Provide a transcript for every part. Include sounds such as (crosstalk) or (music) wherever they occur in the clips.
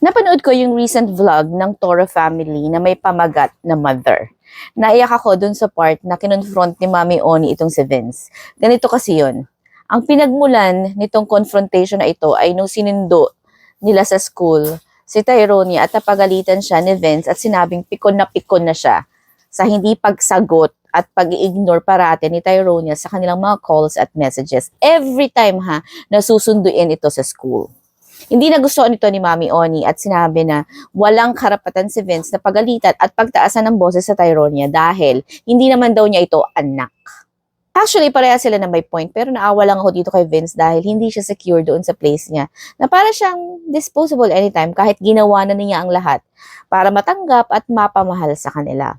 Napanood ko yung recent vlog ng Toro family na may pamagat na mother. Naiyak ako dun sa part na kinonfront ni Mami Oni itong si Vince. Ganito kasi yun. Ang pinagmulan nitong confrontation na ito ay nung sinindo nila sa school si Tyronia at napagalitan siya ni Vince at sinabing pikon na pikon na siya sa hindi pagsagot at pag-ignore parate ni Tyronia sa kanilang mga calls at messages. Every time ha, nasusunduin ito sa school. Hindi nagustuhan ito ni Mami Oni at sinabi na walang karapatan si Vince na pagalitan at pagtaasan ng boses sa Tyronia dahil hindi naman daw niya ito anak. Actually, pareha sila na may point pero naawa lang ako dito kay Vince dahil hindi siya secure doon sa place niya na para siyang disposable anytime kahit ginawa na niya ang lahat para matanggap at mapamahal sa kanila.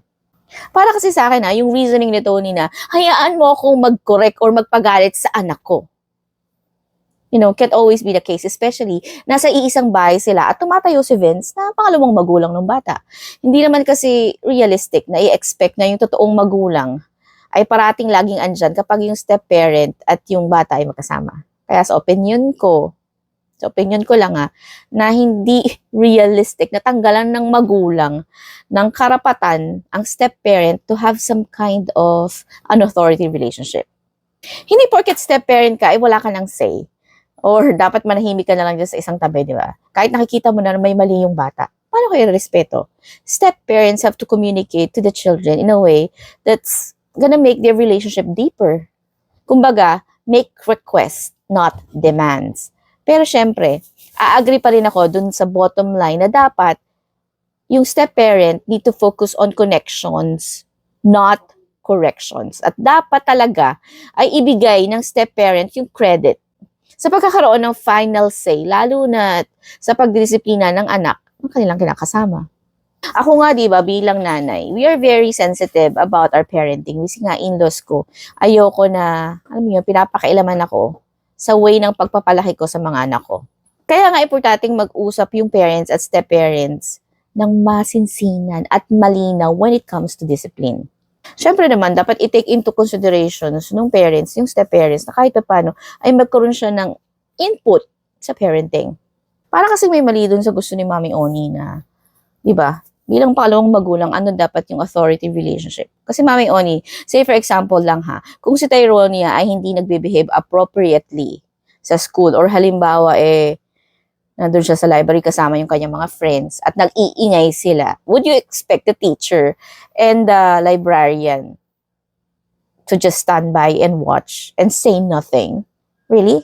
Para kasi sa akin, ha, yung reasoning ni Tony na, hayaan mo akong mag-correct or magpagalit sa anak ko. You know, can't always be the case, especially nasa iisang bahay sila at tumatayo si Vince na pangalawang magulang ng bata. Hindi naman kasi realistic na i-expect na yung totoong magulang ay parating laging andyan kapag yung step-parent at yung bata ay magkasama. Kaya sa opinion ko, sa opinion ko lang ha, na hindi (laughs) realistic na tanggalan ng magulang ng karapatan ang step-parent to have some kind of an authority relationship. Hindi porket step-parent ka, ay wala ka ng say. Or dapat manahimik ka na lang dyan sa isang tabi, di ba? Kahit nakikita mo na may mali yung bata. Paano kayo respeto? Step-parents have to communicate to the children in a way that's gonna make their relationship deeper. Kumbaga, make requests, not demands. Pero syempre, a-agree pa rin ako dun sa bottom line na dapat yung step-parent need to focus on connections, not corrections. At dapat talaga ay ibigay ng step-parent yung credit sa pagkakaroon ng final say, lalo na sa pagdisiplina ng anak ng kanilang kinakasama. Ako nga, di ba, bilang nanay, we are very sensitive about our parenting. Kasi nga, in-laws ko, ayoko na, alam yun, pinapakailaman ako sa way ng pagpapalaki ko sa mga anak ko. Kaya nga, importanteng mag-usap yung parents at step-parents ng masinsinan at malinaw when it comes to discipline. Siyempre naman, dapat i-take into considerations ng parents, yung step-parents, na kahit pa paano, ay magkaroon siya ng input sa parenting. Para kasi may mali dun sa gusto ni Mami Oni na, di ba, bilang pangalawang magulang, ano dapat yung authority relationship. Kasi Mami Oni, say for example lang ha, kung si Tyronia ay hindi nagbe-behave appropriately sa school or halimbawa eh, nandun siya sa library kasama yung kanyang mga friends at nag-iingay sila, would you expect the teacher and the librarian to just stand by and watch and say nothing? Really?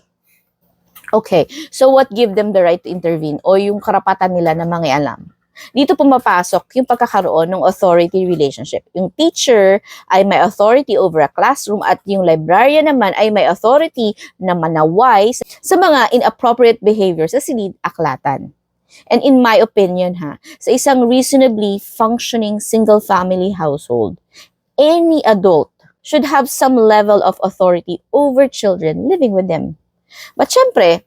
Okay, so what give them the right to intervene o yung karapatan nila na mangialam? Dito pumapasok yung pagkakaroon ng authority relationship. Yung teacher ay may authority over a classroom at yung librarian naman ay may authority na manaway sa mga inappropriate behaviors sa silid aklatan. And in my opinion ha, sa isang reasonably functioning single family household, any adult should have some level of authority over children living with them. But syempre,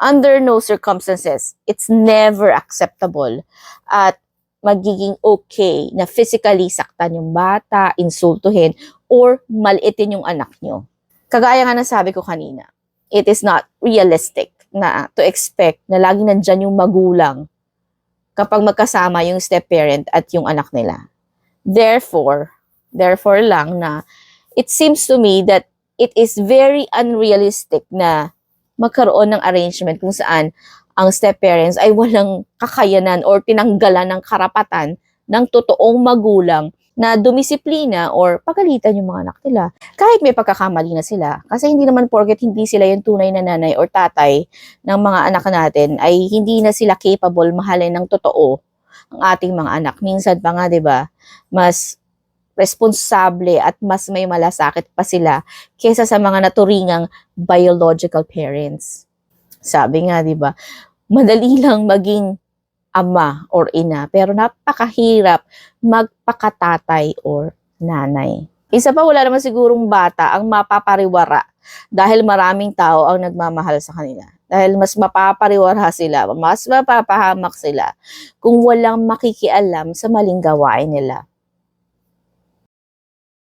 under no circumstances, it's never acceptable at magiging okay na physically saktan yung bata, insultuhin, or maliitin yung anak nyo. Kagaya nga ng sabi ko kanina, it is not realistic na to expect na lagi nandyan yung magulang kapag magkasama yung step-parent at yung anak nila. Therefore, therefore lang na it seems to me that it is very unrealistic na magkaroon ng arrangement kung saan ang step-parents ay walang kakayanan or tinanggalan ng karapatan ng totoong magulang na dumisiplina or pagalitan yung mga anak nila. Kahit may pagkakamali na sila. Kasi hindi naman porket hindi sila yung tunay na nanay or tatay ng mga anak natin ay hindi na sila capable mahalin ng totoo ang ating mga anak. Minsan pa nga, di ba, mas responsable at mas may malasakit pa sila kesa sa mga naturingang biological parents. Sabi nga, di ba, madali lang maging ama or ina, pero napakahirap magpakatatay or nanay. Isa pa, wala naman sigurong bata ang mapapariwara dahil maraming tao ang nagmamahal sa kanila. Dahil mas mapapariwara sila, mas mapapahamak sila kung walang makikialam sa maling gawain nila.